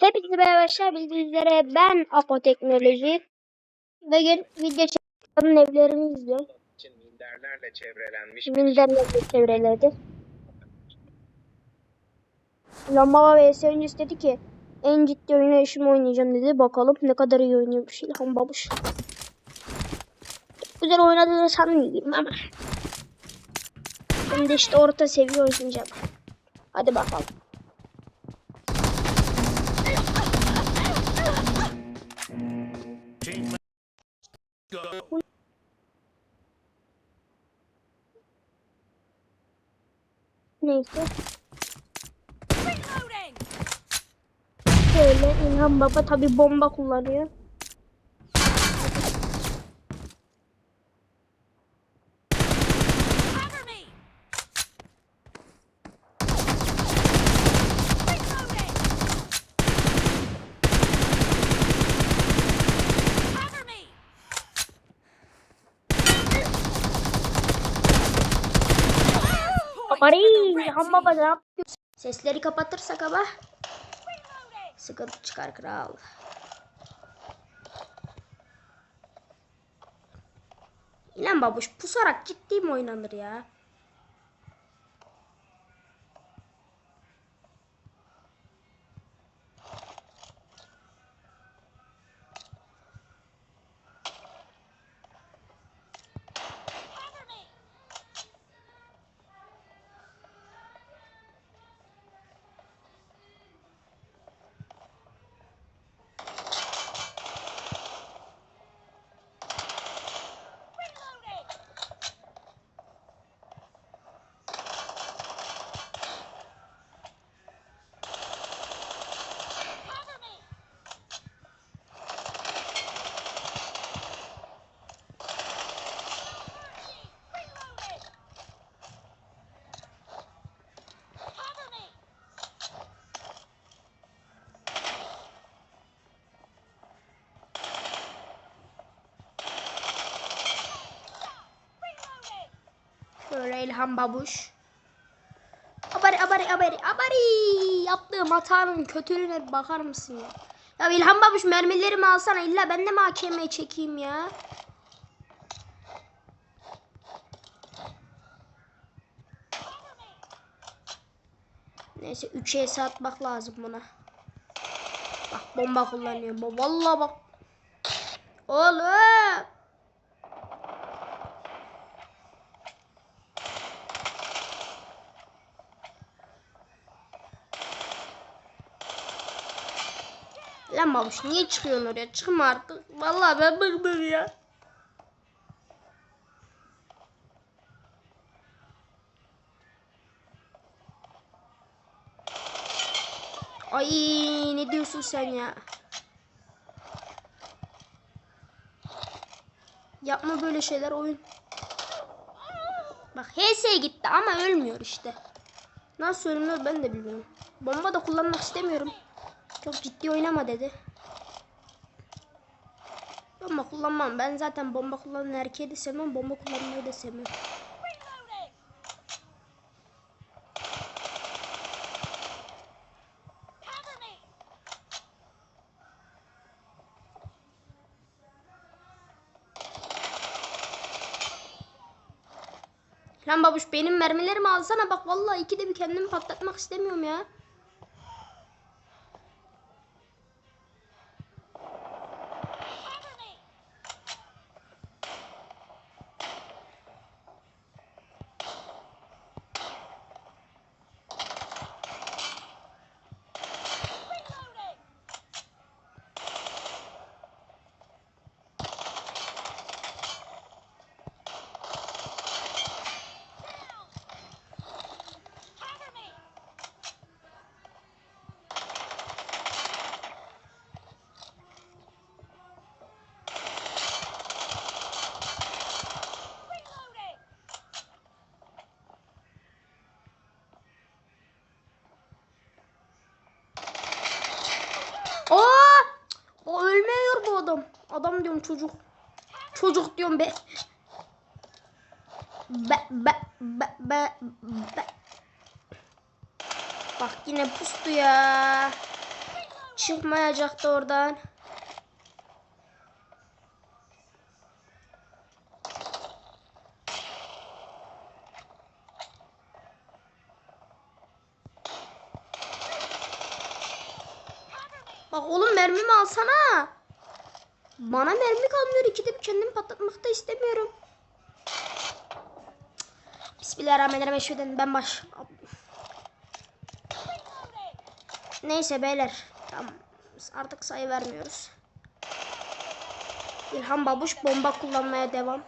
Hepinize merhaba arkadaşlar. Bildiğiniz üzere ben Apo Teknoloji. Bugün video çekiyorum evlerimi izliyorum. için minderlerle çevrelenmiş Minderle çevreledi. Lamba vs öncesi dedi ki en ciddi oynayışımı oynayacağım dedi. Bakalım ne kadar iyi oynuyormuş İlhan Babuş. Güzel oynadığını sanmıyorum ama. De işte orta seviye oynayacağım. Hadi bakalım. Neyse. Şöyle İlhan Baba tabi bomba kullanıyor. Bari ne yapıyor? Sesleri kapatırsak ama sıkıntı çıkar kral. İlhan Babuş pusarak ciddi mi oynanır ya? Şöyle İlhan Babuş. Abari abari abari abari yaptığım hatanın kötülüğüne bakar mısın ya? Ya İlhan Babuş mermilerimi alsana illa ben de mi çekeyim ya? Neyse 3'e satmak lazım buna. Bak bomba kullanıyor. Vallahi bak. Oğlum. Lan babuş niye çıkıyorsun oraya? Çıkma artık. Vallahi ben bıktım ya. Ay ne diyorsun sen ya? Yapma böyle şeyler oyun. Bak HS'ye gitti ama ölmüyor işte. Nasıl ölmüyor ben de bilmiyorum. Bomba da kullanmak istemiyorum. Çok ciddi oynama dedi. Bomba kullanmam. Ben zaten bomba kullanan erkeği de sevmem. Bomba kullanmayı da sevmem. Lan babuş benim mermilerimi alsana bak vallahi ikide bir kendimi patlatmak istemiyorum ya. Oo! O ölmüyor bu adam. Adam diyorum çocuk. Çocuk diyorum be. Be be be be be. Bak yine pustu ya. Çıkmayacaktı oradan. Bak mermimi alsana. Bana mermi kalmıyor. İkide bir kendimi patlatmak da istemiyorum. Bismillahirrahmanirrahim. Eşveden ben baş. Neyse beyler. Tamam. Artık sayı vermiyoruz. İlhan Babuş bomba kullanmaya devam.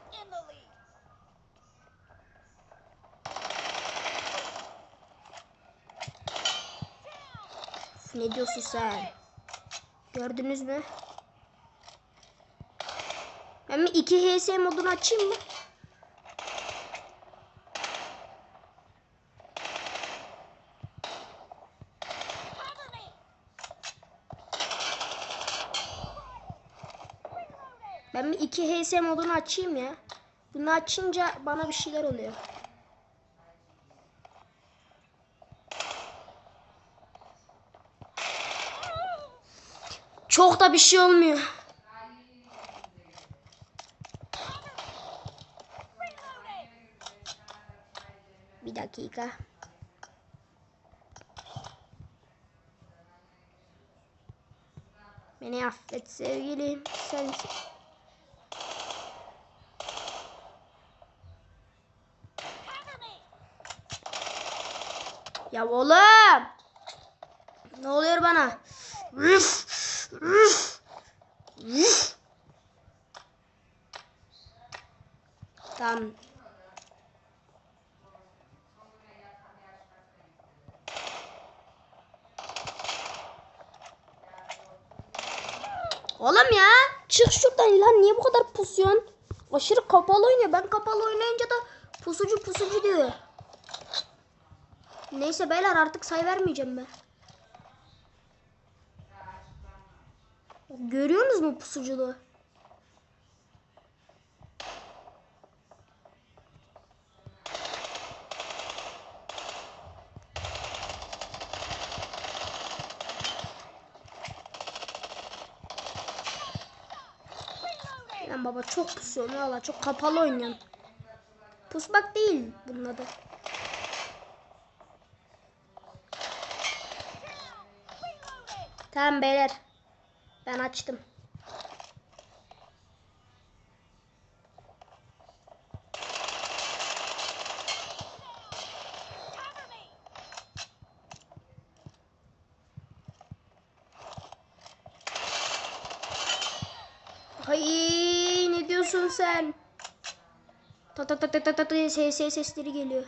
Ne diyorsun sen? Gördünüz mü? Ben bir 2 HS modunu açayım mı? Ben bir 2 HS modunu açayım ya. Bunu açınca bana bir şeyler oluyor. Çok da bir şey olmuyor. Bir dakika. Beni affet sevgilim. Me. Ya oğlum. Ne oluyor bana? Üf. Tamam. Oğlum ya çık şuradan lan niye bu kadar pusuyorsun? Aşırı kapalı oynuyor. Ben kapalı oynayınca da pusucu pusucu diyor. Neyse beyler artık say vermeyeceğim ben. Görüyorsunuz mu pusuculuğu? Lan baba çok pusuyorsun valla çok kapalı oynuyorsun. Pusmak değil bunun adı. Tamam beyler. Ben açtım. Ay ne diyorsun sen? Ta ta ta ta ta ta ses ses sesleri geliyor.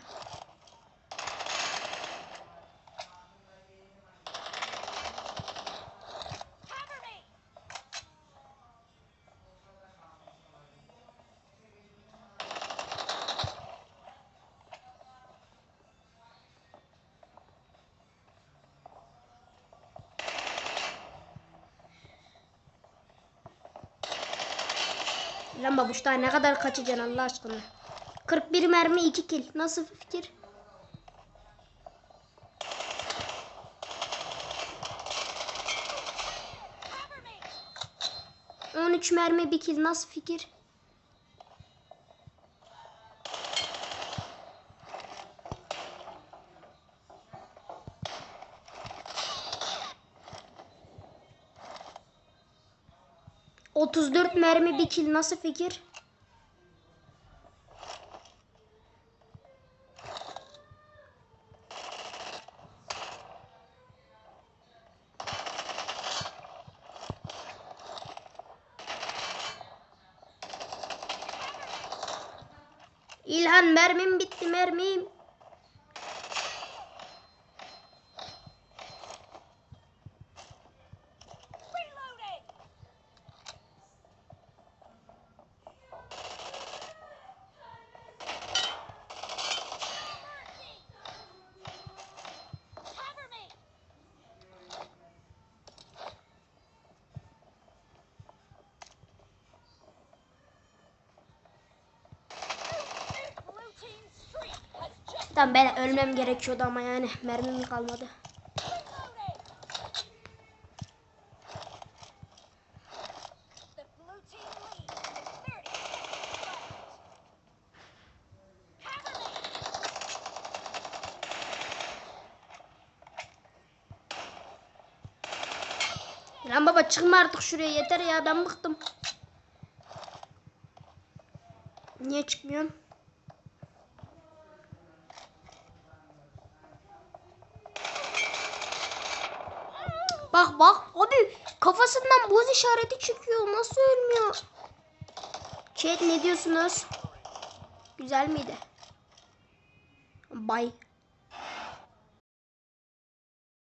Lan babuş daha ne kadar kaçacaksın Allah aşkına? 41 mermi 2 kill. Nasıl fikir? Me. 13 mermi 1 kill. Nasıl fikir? Otuz dört mermi bir kill nasıl fikir? İlhan mermim bitti mermim. Tamam ben ölmem gerekiyordu ama yani mermim kalmadı. Lan baba çıkma artık şuraya yeter ya ben bıktım. Niye çıkmıyorsun? Bak bak abi kafasından boz işareti çıkıyor. Nasıl ölmüyor? Chat ne diyorsunuz? Güzel miydi? Bay